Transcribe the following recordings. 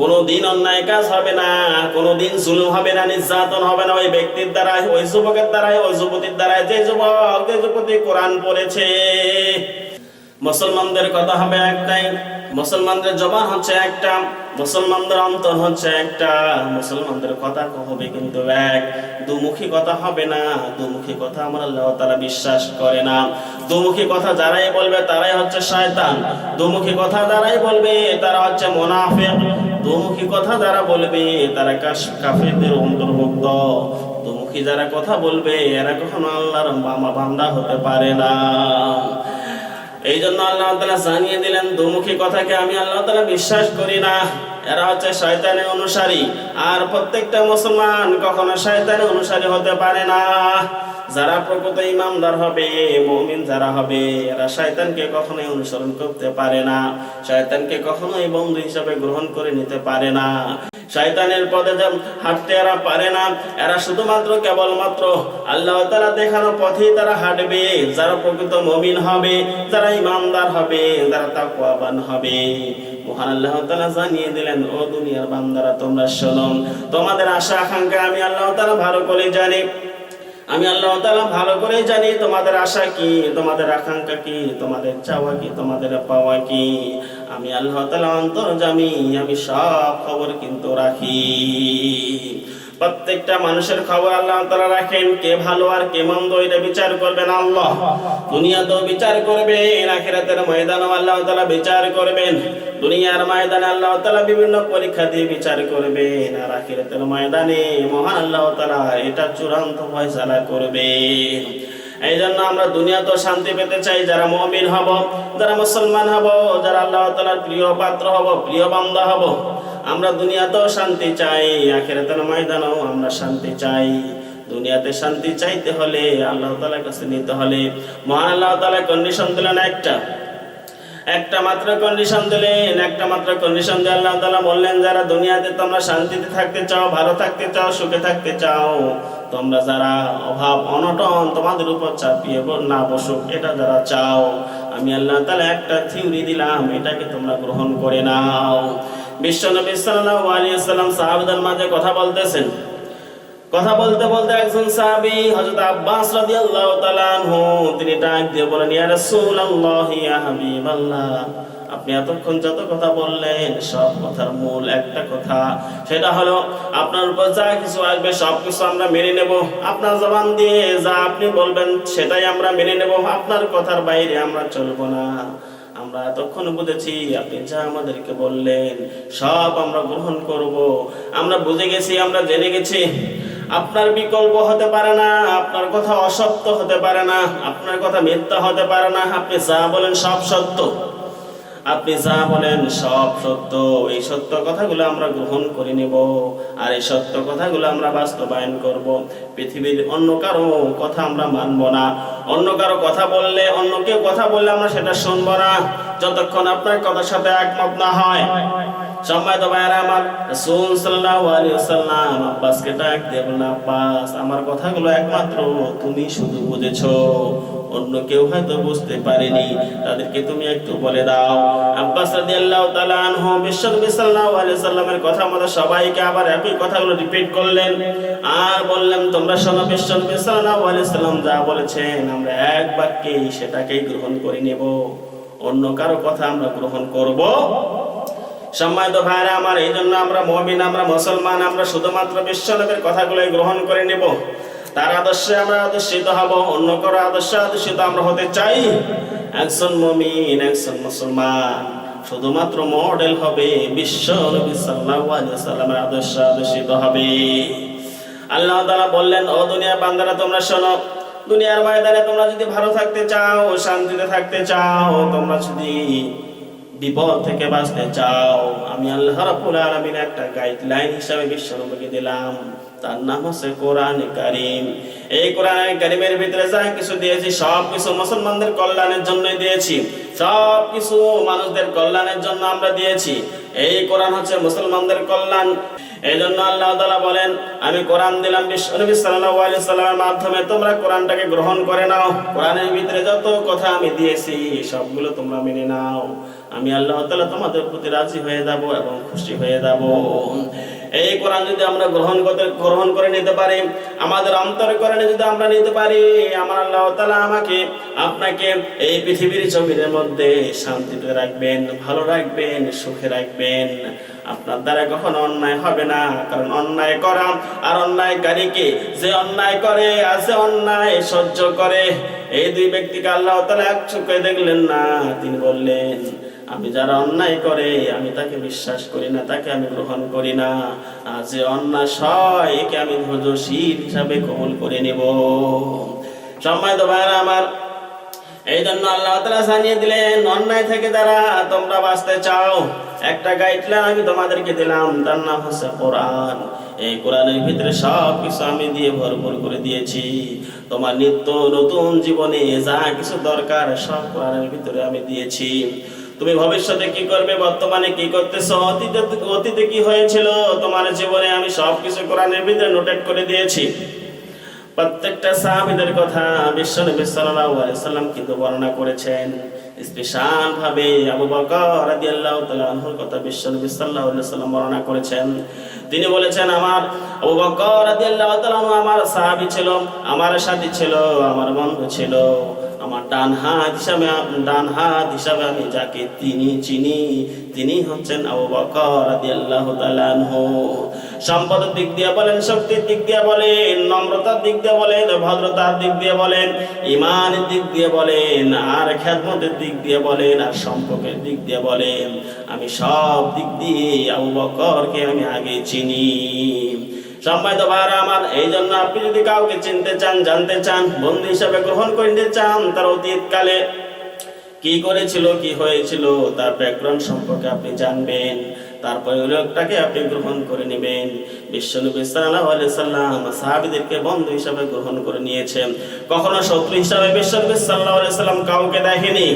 কোনোদিন অন্যায় কাজ হবে না, কোনোদিন জুলুম হবে না, নির্যাতন হবে না। ওই ব্যক্তির দ্বারাই, ওই যুবকের দ্বারাই, ওই যুবতীর দ্বারাই, যে যুবক, যে যুবতী কোরআন পড়েছে। মুসলমানদের কথা হবে একটাই, মুসলমানদের জবান হচ্ছে একটা, মুসলমানদের অন্তর হচ্ছে একটা। মুসলমানদের কথা হবে কিন্তু এক, দুমুখী কথা হবে না, দুমুখী কথা আমার আল্লাহ তারা বিশ্বাস করে না। দুমুখী কথা যারাই বলবে তারাই হচ্ছে শয়তান। দুমুখী কথা যারাই বলবে তারা হচ্ছে মোনাফেক। দুমুখী কথা যারা বলবে, তারা কাফেরদের অন্তর্ভুক্ত। দুমুখী যারা কথা বলবে, এরা কখনো আল্লাহর মামা বান্দা হতে পারে না। এই জন্য আল্লাহ তালা জানিয়ে দিলেন, দুমুখী কথাকে আমি আল্লাহ তালা বিশ্বাস করি না। এরা হচ্ছে শয়তানের অনুসারী। আর প্রত্যেকটা মুসলমান কখনো শয়তানের অনুসারী হতে পারে না। যারা প্রকৃত ইমামদার হবে, মমিন যারা হবে, এরা শয়তানকে কখনোই অনুসরণ করতে পারে না। শয়তানকে কখনোই বন্ধু হিসাবে গ্রহণ করে নিতে পারে না। শয়তানের পদে হাঁটতে এরা পারে না, এরা শুধুমাত্র কেবলমাত্র আল্লাহ তারা দেখানো পথেই তারা হাঁটবে, যারা প্রকৃত মমিন হবে, যারা ইমানদার হবে, যারা তাকওয়াবান হবে। মহান আল্লাহ তাআলা জানিয়ে দিলেন, ও দুনিয়ার বান্দারা, তোমরা শোনো। তোমাদের আশা আকাঙ্ক্ষা আমি আল্লাহ তাআলা ভালো করে জানি। আমি আল্লাহ তালা ভালো করেই জানি তোমাদের আশা কি, তোমাদের আকাঙ্ক্ষা কি, তোমাদের চাওয়া কি, তোমাদের পাওয়া কি। আমি আল্লাহ তালা অন্তর অন্তর্জামি আমি সব খবর কিন্তু রাখি। প্রত্যেকটা মানুষের খবর আল্লাহ তাআলা রাখেন, কে ভালো আর কে মন্দ, এটা বিচার করবেন আল্লাহ। দুনিয়াতেও বিচার করবেন, আখিরাতের ময়দানেও আল্লাহ তাআলা বিচার করবেন। দুনিয়ার ময়দানে আল্লাহ তালা বিভিন্ন পরীক্ষা দিয়ে বিচার করবেন, আর আখিরাতের ময়দানে মহান আল্লাহ তালা এটা চূড়ান্ত ফয়সালা করবেন। এই জন্য আমরা দুনিয়াতেও শান্তি পেতে চাই, যারা মমিন হব, যারা মুসলমান হব, যারা আল্লাহ তাআলার প্রিয় পাত্র হব, প্রিয় বান্দা হব। আমরা দুনিয়াতেও শান্তি চাই, আখিরাতের ময়দানেও আমরা শান্তি চাই। দুনিয়াতে শান্তি চাইতে হলে আল্লাহ তাআলার কাছে নিতে হলে, মহান আল্লাহ তাআলা কন্ডিশন দিলেন একটা। একটা মাত্র কন্ডিশন দিলেন, একটা মাত্র কন্ডিশন দিয়ে আল্লাহ তালা বললেন, যারা দুনিয়াতে তোমরা শান্তিতে থাকতে চাও, ভালো থাকতে চাও, সুখে থাকতে চাও, তোমরা যারা অভাব, অনটন তোমাদের উপর চাপিয়ে না বসুক, এটা যারা চাও, আমি আল্লাহ তাআলা একটা থিওরি দিলাম, এটাকে তোমরা গ্রহণ করে নাও। কথা বলতেছেন। কথা বলতে বলতে একজন আব্বাস রাদিয়াল্লাহু তাআলা আনহু, তিনি ডাক দিয়ে বলেন, ইয়া রাসূলুল্লাহ, ইয়া হাবিবাল্লাহ, আপনি এতক্ষণ যত কথা বললেন, সব কথার মূল একটা কথা, সেটা হলো আপনার উপর যা কিছু আসবে, সব কিছু আমরা মেনে নেব। আপনার জবান দিয়ে যা আপনি বলবেন, সেটাই আমরা মেনে নেব। আপনার কথার বাইরে আমরা চলবো না। আমরা এতক্ষণ বুঝেছি, আপনি যা আমাদেরকে বললেন, সব আমরা গ্রহণ করব। আমরা বুঝে গেছি, আমরা জেনে গেছি, আপনার বিকল্প হতে পারে না, আপনার কথা অসত্য হতে পারে না, আপনার কথা মিথ্যা হতে পারে না, আপনি যা বলেন সব সত্য। আপনি যা বলেন সব সত্য। এই সত্য কথাগুলো আমরা গ্রহণ করে নেব। আর এই সত্য কথাগুলো আমরা বাস্তবায়ন করব। পৃথিবীর অন্য কারও কথা আমরা মানব না। অন্য কারও কথা বললে, অন্য কেউ কথা বললে আমরা সেটা শুনব না। যতক্ষণ আপনার কথার সাথে একমত না হয়। সম্মানিত ভাইয়ারা আমার রাসূল সাল্লাল্লাহু আলাইহি ওয়াসাল্লাম আব্বাসকে ডাক দিয়ে বললেন, আব্বাস, আমার কথাগুলো একমাত্র তুমি শুধু বুঝেছ। অন্য কেউ হয়তো বুঝতে পারেনি। তাদেরকে তুমি একটু বলে দাও। আব্বাস রাদিয়াল্লাহু তাআলা আনহু বিশ্বনবী সাল্লাল্লাহু আলাইহি সাল্লামের কথা মতো সবাইকে আবার একই কথাগুলো রিপিট করলেন। আর বললেন, তোমরা শোনো, বিশ্বনবী সাল্লাল্লাহু আলাইহি সাল্লাম যা বলেছেন, আমরা এক বাক্যেই সেটাকেই গ্রহণ করে নেব। অন্য কারও কথা আমরা গ্রহণ করব সম্মানিত ভাইরা আমার, এই জন্য আমরা মমিন, আমরা মুসলমান, আমরা শুধুমাত্র বিশ্বনবীর কথাগুলোই গ্রহণ করে নেব। তার আদর্শে আমরা আদর্শিত হব, অন্য কারও আদর্শে আদর্শিত আমরা হতে চাই। একজন মমিন, একজন মুসলমান, শুধুমাত্র মডেল হবে বিশ্ব নবী সাল্লামের আদর্শে আদর্শিত হবে। আল্লাহ তাআলা বললেন, ও দুনিয়ার বান্দারা, তোমরা শোনো, দুনিয়ার ময়দানে তোমরা যদি ভালো থাকতে চাও, শান্তিতে থাকতে চাও, তোমরা যদি বিপদ থেকে বাঁচতে চাও। আমি আল্লাহ রাব্বুল আলামিন একটা গাইডলাইন হিসাবে বিশ্বনবীকে দিলাম। তার নাম হচ্ছে কোরআন কারীম। এই কোরআন কারীমের ভিতরে যা কিছু দিয়েছি সব কিছু মুসলমানদের কল্যাণের জন্যই দিয়েছি। সব কিছু মানুষদের কল্যাণের জন্য আমরা দিয়েছি। এই কোরআন হচ্ছে মুসলমানদের কল্যাণ। এই জন্য আল্লাহ তাআলা বলেন, আমি কোরআন দিলাম বিশ্বনবী সাল্লাল্লাহু আলাইহি সাল্লামের মাধ্যমে। তোমরা কোরআনটাকে গ্রহণ করে নাও। কোরআনের ভিতরে যত কথা আমি দিয়েছি, সবগুলো তোমরা মেনে নাও। আমি আল্লাহ তালা তোমাদের প্রতি রাজি হয়ে যাব এবং খুশি হয়ে যাব। এই কোরআন যদি আমরা গ্রহণ করতে, গ্রহণ করে নিতে পারি, আমাদের অন্তর করে যদি আমরা নিতে পারি, আমার আল্লাহ তালা আমাকে, আপনাকে এই পৃথিবীর জমিনের মধ্যে শান্তিতে রাখবেন, ভালো রাখবেন, সুখে রাখবেন। আপনার দ্বারা কখনো অন্যায় হবে না, কারণ অন্যায় করা আর অন্যায়কারীকে যে অন্যায় করে আর যে অন্যায় সহ্য করে। এই দুই ব্যক্তিকে আল্লাহ তালা এক চোখে দেখলেন না, তিনি বললেন আমি যারা অন্যায় করে, আমি তাকে বিশ্বাস করি না, তাকে আমি গ্রহণ করি না। যে অন্যায় সয়, একে আমি ধৈর্যশীল হিসাবে কবল করে নেব। সম্মানিত ভাইরা আমার, এই জন্য আল্লাহ তালা জানিয়ে দিলেন, অন্যায় থেকে যারা তোমরা বাঁচতে চাও, একটা গাইডলাইন আমি তোমাদেরকে দিলাম, তার নাম হচ্ছে কোরআন। এই কোরআনের ভিতরে সব কিছু আমি দিয়ে ভরপুর করে দিয়েছি। তোমার নিত্য নতুন জীবনে যা কিছু দরকার, সব কোরআনের ভিতরে আমি দিয়েছি। তুমি ভবিষ্যতে কি করবে, বর্তমানে কি করতেছো, অতীতে অতীতে কি হয়েছিল, তোমার জীবনে আমি সব কিছু কোরআনের ভিতরে নোটেট করে দিয়েছি। প্রত্যেকটা সাহাবিদের কথা বিশ্বনবী সাল্লাল্লাহু আলাইহি সাল্লাম কিন্তু বর্ণনা করেছেন। স্পেশাল ভাবে আবু বকর রাদিয়াল্লাহু তাআলা আনহুর কথা বিশ্বনবী সাল্লাল্লাহু আলাইহি সাল্লাম বর্ণনা করেছেন। তিনি বলেছেন, আমার আবু বকর রাদিয়াল্লাহু তাআলা আমার সাহাবী ছিল, আমার সাথী ছিল, আমার বন্ধু ছিল। আমার ডান হাত হিসাবে ডান হাত হিসাবে আমি যাকে তিনি চিনি, তিনি হচ্ছেন আবু বকর রাদিয়াল্লাহু তাআলা সম্পদের দিক দিয়ে বলেন, শক্তির দিক দিয়ে বলেন, নম্রতার দিক দিয়ে বলেন, ভদ্রতার দিক দিয়ে বলেন, ইমানের দিক দিয়ে বলেন, আর খ্যাতমতের দিক দিয়ে বলেন, আর সম্পর্কের দিক দিয়ে বলেন, আমি সব দিক দিয়ে আবু বকরকে আমি আগে চিনি। সম্মানিত ভাইরা আমার এই জন্য আপনি যদি কাউকে চিনতে চান, জানতে চান, বন্ধু হিসাবে গ্রহণ করতে চান, তার অতীতকালে কি করেছিল, কি হয়েছিল, তার ব্যাকগ্রাউন্ড সম্পর্কে আপনি জানবেন। তারপরে ওই লোকটাকে আপনি গ্রহণ করে নেবেন। বিশ্বনবী আলাইহি সাল্লাম সাহাবীদেরকে বন্ধু হিসাবে গ্রহণ করে নিয়েছেন। কখনো শত্রু হিসাবে বিশ্বনবী আলাইহি সাল্লাম কাউকে দেখেনি।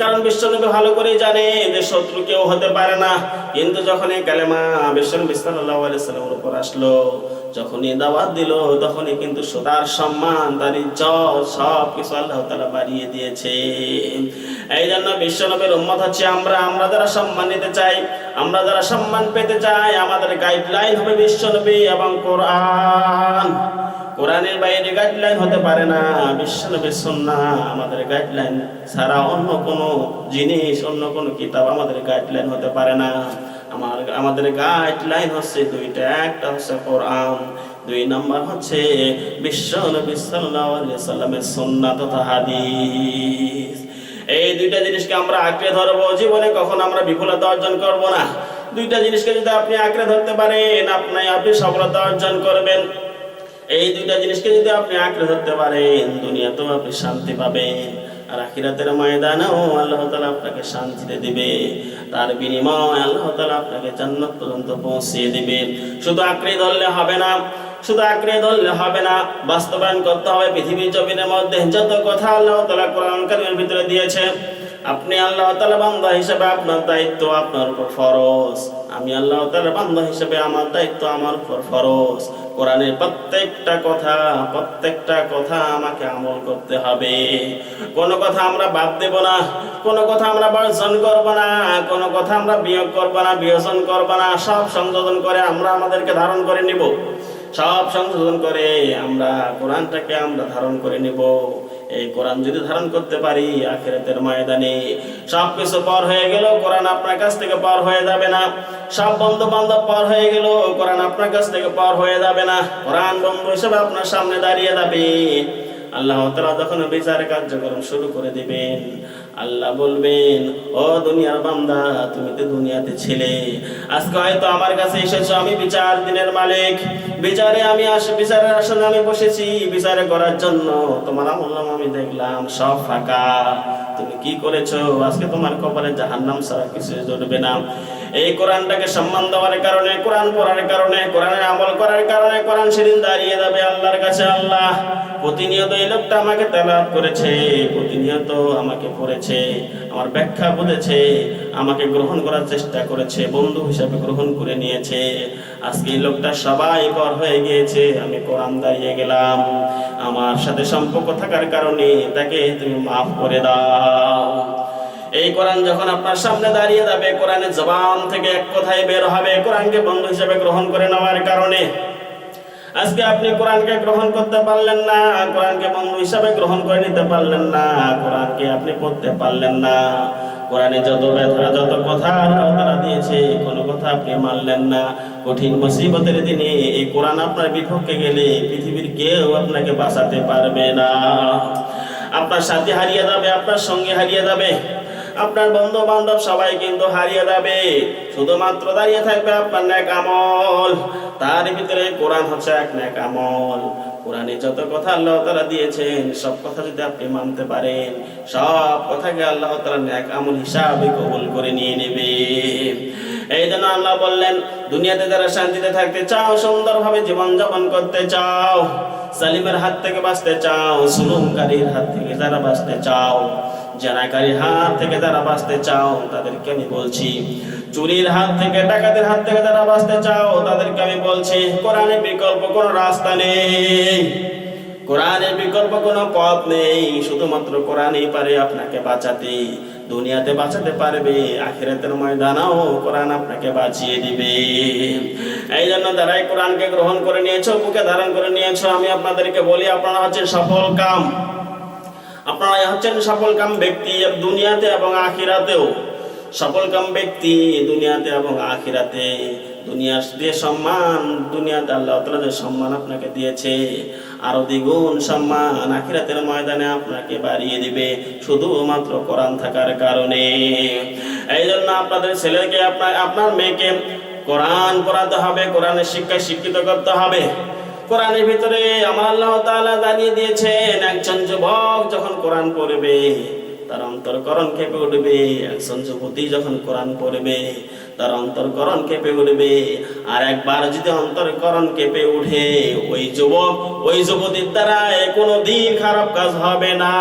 কারণ বিশ্বনবী ভালো করেই জানে যে শত্রু কেউ হতে পারে না। কিন্তু যখন এই কালেমা বিশ্বনবী আলাইহি সাল্লামের উপর আসলো, যখনই দাওয়াত দিল, তখনই কিন্তু তার সম্মান, তার ইজ্জত সব কিছু আল্লাহ তালা বাড়িয়ে দিয়েছে এই জন্য বিশ্বনবীর উম্মত হচ্ছে আমরা আমরা যারা সম্মান নিতে চাই আমরা যারা সম্মান পেতে চাই, আমাদের গাইডলাইন হবে বিশ্বনবী এবং কোরআন। কোরআনের বাইরে গাইডলাইন হতে পারে না, বিশ্বনবীর সন্না আমাদের গাইডলাইন ছাড়া অন্য কোনো জিনিস, অন্য কোনো কিতাব আমাদের গাইডলাইন হতে পারে না। আমার, আমাদের গাইডলাইন হচ্ছে দুইটা, একটা হচ্ছে কোরআন, দুই নাম্বার হচ্ছে বিশ্ব নবী আলাইহি সাল্লামের সুন্নাহ তথা হাদিস। এই দুইটা জিনিসকে আমরা আঁকড়ে ধরবো জীবনে কখন আমরা বিফলতা অর্জন করব না। দুইটা জিনিসকে যদি আপনি আঁকড়ে ধরতে পারেন, আপনি আপনি সফলতা অর্জন করবেন। এই দুইটা জিনিসকে যদি আপনি আঁকড়ে ধরতে পারেন, দুনিয়াতেও আপনি শান্তি পাবেন। আর আখিরাতের ময়দানেও আল্লাহ তালা আপনাকে শান্তিতে দিবে। তার বিনিময় আল্লাহ তালা আপনাকে জান্নাত পর্যন্ত পৌঁছিয়ে দিবে। শুধু আঁকড়ে ধরলে হবে না। শুধু আঁকড়ে ধরলে হবে না, বাস্তবায়ন করতে হবে। পৃথিবীর জমিনের মধ্যে যত কথা আল্লাহ তালা কোরআন ভিতরে দিয়েছে, আপনি আল্লাহ তালা বান্দা হিসেবে আপনার দায়িত্ব আপনার উপর ফরজ। আমি আল্লাহ তালা বান্দা হিসেবে আমার দায়িত্ব আমার উপর ফরজ। কোরআনের প্রত্যেকটা কথা প্রত্যেকটা কথা আমাকে আমল করতে হবে। কোনো কথা আমরা বাদ দেব না, কোনো কথা আমরা বর্জন করব না, কোনো কথা আমরা বিয়োগ করব না, বিয়োজন করব না, সব সংযোজন করে আমরা আমাদেরকে ধারণ করে নিব। সব সংশোধন করে আমরা কোরআনটাকে আমরা ধারণ করে নিব। এই কোরআন যদি ধারণ করতে পারি, আখেরাতের ময়দানে সব কিছু পর হয়ে গেল, কোরআন আপনার কাছ থেকে পার হয়ে যাবে না। সব বন্ধু বান্ধব পর হয়ে গেল, কোরআন আপনার কাছ থেকে পার হয়ে যাবে না। কোরআন বন্ধু হিসেবে আপনার সামনে দাঁড়িয়ে যাবে। আল্লাহ তালা যখন বিচার কার্যক্রম শুরু করে দিবেন আল্লাহ বলবেন, ও দুনিয়ার বান্দা, তুমি তো দুনিয়াতে ছিলে। আজকে হয়তো আমার কাছে এসেছ আমি বিচার দিনের মালিক। বিচারে আমি আস, বিচারের আসলে আমি বসেছি, বিচারে করার জন্য তোমার আমলাম আমি দেখলাম সব ফাঁকা। তুমি কি করেছ? আজকে তোমার কপালে জাহান্নাম ছাড়া কিছু জড়বে না। এই কোরআনটাকে সম্মান দেওয়ার কারণে, কোরআন পড়ার কারণে, কোরআনের আমল করার কারণে কোরআন সেদিন দাঁড়িয়ে যাবে আল্লাহর কাছে আল্লাহ। প্রতিনিয়ত এই লোকটা আমাকে তেলাপ করেছে, প্রতিনিয়ত আমাকে পড়েছে, আমার ব্যাখ্যা বুঝেছে, আমাকে গ্রহণ করার চেষ্টা করেছে, বন্ধু হিসাবে গ্রহণ করে নিয়েছে। আজকে এই লোকটা সবাই পর হয়ে গিয়েছে, আমি কোরআন দাঁড়িয়ে গেলাম। আমার সাথে সম্পর্ক থাকার কারণে তাকে তুমি মাফ করে দাও। এই কোরআন যখন আপনার সামনে দাঁড়িয়ে যাবে কোরআনের জবান থেকে এক কথায় বের হবে কোরআনকে বন্ধু হিসেবে গ্রহণ করে নেওয়ার কারণে। আজকে আপনি কোরআনকে গ্রহণ করতে পারলেন না, কোরআনকে বন্ধু হিসাবে গ্রহণ করে নিতে পারলেন না, কোরআনকে আপনি পড়তে পারলেন না। কোরআনে যত ব্যথা, যত কথা তারা দিয়েছে, কোনো কথা আপনি মানলেন না। কঠিন মুসিবতের দিনে এই কোরআন আপনার বিপক্ষে গেলে পৃথিবীর কেউ আপনাকে বাঁচাতে পারবে না। আপনার সাথে হারিয়ে যাবে, আপনার সঙ্গে হারিয়ে যাবে। আপনার বন্ধু বান্ধব সবাই কিন্তু হারিয়ে যাবে। শুধুমাত্র দাঁড়িয়ে থাকবে আপনার ন্যাক আমল তার ভিতরে কোরআন হচ্ছে এক ন্যাক আমল কোরআনে যত কথা আল্লাহ তারা দিয়েছেন, সব কথা যদি আপনি মানতে পারেন, সব কথাকে আল্লাহ তারা ন্যাক আমল হিসাবে কবুল করে নিয়ে নেবে। এই জন্য আল্লাহ বললেন, দুনিয়াতে যারা শান্তিতে থাকতে চাও, সুন্দরভাবে জীবন যাপন করতে চাও, সালিমের হাত থেকে বাঁচতে চাও সুলুমকারীর হাত থেকে যারা বাঁচতে চাও জানাকারীর হাত থেকে যারা বাঁচতে চাও, তাদেরকে আমি বলছি, চুরির হাত থেকে, ডাকাতের হাত থেকে যারা বাঁচতে চাও, তাদেরকে আমি বলছি কোরআনের বিকল্প কোনো রাস্তা নেই। কোরআনের বিকল্প কোনো পথ নেই। শুধুমাত্র কোরআনই পারে আপনাকে বাঁচাতে। দুনিয়াতে বাঁচাতে পারবে, আখিরাতের ময়দানেও কোরআন আপনাকে বাঁচিয়ে দিবে। এই জন্য যারাই কোরআনকে গ্রহণ করে নিয়েছো, বুকে ধারণ করে নিয়েছো, আমি আপনাদেরকে বলি, আপনারা হচ্ছে সফল কাম। আপনারা হচ্ছেন সফল কাম ব্যক্তি দুনিয়াতে এবং আখিরাতেও। সফল কাম ব্যক্তি দুনিয়াতে এবং আখিরাতে। দুনিয়ার যে সম্মান, দুনিয়াতে আল্লাহ তাআলা যে সম্মান আপনাকে দিয়েছে, আরও দ্বিগুণ সম্মান আখিরাতের ময়দানে আপনাকে বাড়িয়ে দিবে, শুধুমাত্র কোরআন থাকার কারণে। এই জন্য আপনাদের ছেলেকে, আপনার আপনার মেয়েকে কোরআন পড়াতে হবে, কোরআনের শিক্ষায় শিক্ষিত করতে হবে। কোরআনের ভিতরে আমার আল্লাহ তাআলা জানিয়ে দিয়েছেন, একজন যুবক যখন কোরআন পড়বে, তার অন্তরকরণ কেঁপে উঠবে। একজন যুবতী যখন কোরআন পড়বে, তার অন্তরকরণ কেঁপে উঠবে। আর একবার যদি অন্তরকরণ কেঁপে উঠে, ওই যুবক, ওই যুবতীর দ্বারা কোনো দিন খারাপ কাজ হবে না।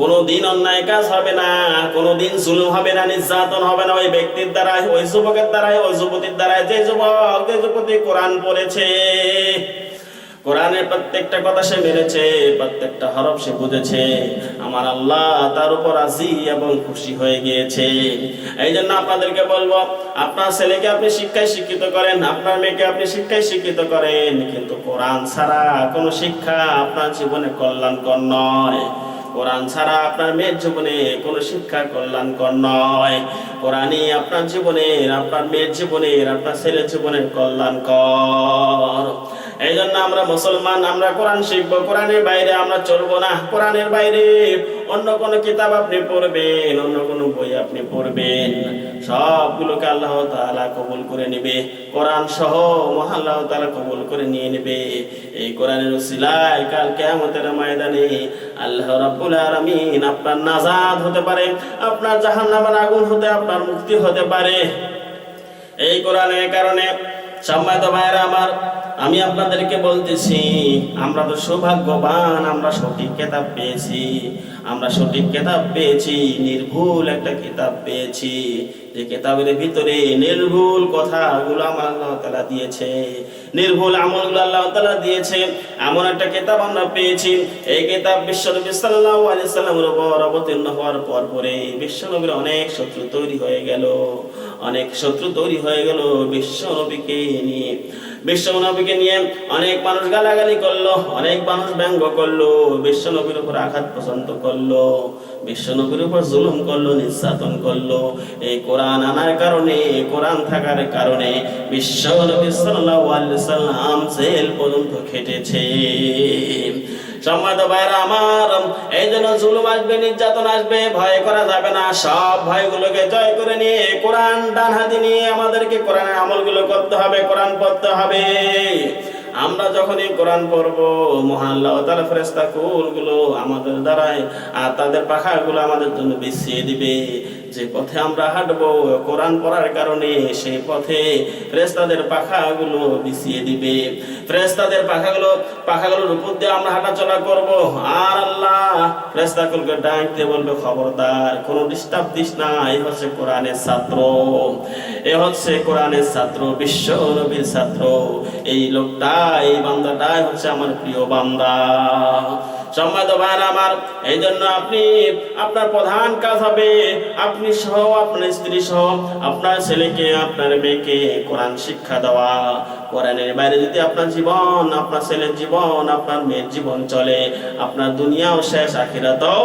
কোনো দিন অন্যায় কাজ হবে না কোনো দিন জুলুম হবে না, নির্যাতন হবে না। ওই ব্যক্তির দ্বারাই, ওই যুবকের দ্বারাই, ওই যুবতীর দ্বারাই যে যুবক, যে যুবতী কোরআন পড়েছে, কোরআনের প্রত্যেকটা কথা সে মেরেছে প্রত্যেকটা হরফ সে বুঝেছে। আমার আল্লাহ তার উপর রাজি এবং খুশি হয়ে গিয়েছে। এই জন্য আপনাদেরকে বলব, আপনার ছেলেকে আপনি শিক্ষায় শিক্ষিত করেন, আপনার মেয়েকে আপনি শিক্ষায় শিক্ষিত করেন, কিন্তু কোরআন ছাড়া কোনো শিক্ষা আপনার জীবনে কল্যাণকর নয়। কোরআন ছাড়া আপনার মেয়ের জীবনে কোনো শিক্ষা কল্যাণকর নয়। কোরআনই আপনার জীবনের, আপনার মেয়ের জীবনের, আপনার ছেলের জীবনের কল্যাণকর। এই জন্য আমরা মুসলমান, আমরা কোরআন শিখব, কোরআনের বাইরে আমরা চলবো না। কোরআনের বাইরে অন্য কোনো কিতাব আপনি পড়বেন, অন্য কোনো বই আপনি পড়বেন। সবগুলোকে আল্লাহ তালা কবুল করে নেবে। কোরআন সহ মহাল্লাহ তাআলা কবুল করে নিয়ে নেবে। এই কোরআনের উসিলায় কাল কিয়ামতের ময়দানে আল্লাহ রাব্বুল আলামিন আপনার নাজাত হতে পারে, আপনার জাহান্নামের আগুন হতে, আপনার মুক্তি হতে পারে। এই কোরআনের কারণে সম্মানিত ভাইরা আমার আমি আপনাদেরকে বলতেছি, আমরা তো সৌভাগ্যবান, আমরা সঠিক কেতাব পেয়েছি। আমরা সঠিক কেতাব পেয়েছি, নির্ভুল একটা কিতাব পেয়েছি। যে কেতাবের ভিতরে নির্ভুল কথাগুলো আমার আল্লাহ তালা দিয়েছে, নির্ভুল আমলগুলো আল্লাহ তালা দিয়েছে। এমন একটা কেতাব আমরা পেয়েছি। এই কেতাব বিশ্বনবী সাল্লাল্লাহু আলাইহি সাল্লামের উপর অবতীর্ণ হওয়ার পর পরে বিশ্বনবীর অনেক শত্রু তৈরি হয়ে গেল। অনেক শত্রু তৈরি হয়ে গেল বিশ্বনবীকে নিয়ে। বিশ্বনবীকে নিয়ে অনেক মানুষ গালাগালি করল, অনেক মানুষ ব্যঙ্গ করল, বিশ্বনবীর উপর আঘাত পছন্দ করল, বিশ্বনবীর উপর জুলুম করল, নির্যাতন করল। এই কোরআন আনার কারণে কোরআন থাকার কারণে বিশ্বনবী সাল্লাল্লাহু আলাইহি সাল্লাম জেল পর্যন্ত খেটেছে। সম্মানিত ভাইরা আমার, এই জন্য জুলুম আসবে, নির্যাতন আসবে, ভয় করা যাবে না। সব ভয়গুলোকে জয় করে নিয়ে কোরআন ডান হাতে নিয়ে আমাদেরকে কোরআনের আমলগুলো করতে হবে, কোরআন পড়তে হবে। আমরা যখন এই কোরআন পড়ব, মহান আল্লাহ তাআলা ফেরেশতা কুলগুলো আমাদের দ্বারাই আর তাদের পাখাগুলো আমাদের জন্য বিছিয়ে দিবে। যে পথে আমরা হাঁটবো, কোরআন পড়ার কারণে সেই পথে ফেরেশতাদের পাখাগুলো বিছিয়ে দিবে। ফেরেশতাদের পাখাগুলো, পাখাগুলোর উপর দিয়ে আমরা হাঁটাচলা করব। আর আল্লাহ ফেরেশতাগুলোকে ডাকতে বলবে, খবরদার, কোনো ডিস্টার্ব দিস না এই হচ্ছে কোরআনের ছাত্র। এ হচ্ছে কোরআনের ছাত্র, বিশ্ব নবীর ছাত্র। এই লোকটা, এই বান্দাটাই হচ্ছে আমার প্রিয় বান্দা। সম্মানিত ভাইরা আমার এই জন্য আপনি, আপনার প্রধান কাজ হবে, আপনি সহ, আপনার স্ত্রী সহ, আপনার ছেলেকে, আপনার মেয়েকে কোরআন শিক্ষা দেওয়া। কোরআনের বাইরে যদি আপনার জীবন, আপনার ছেলের জীবন, আপনার মেয়ের জীবন চলে, আপনার দুনিয়াও শেষ, আখিরাতও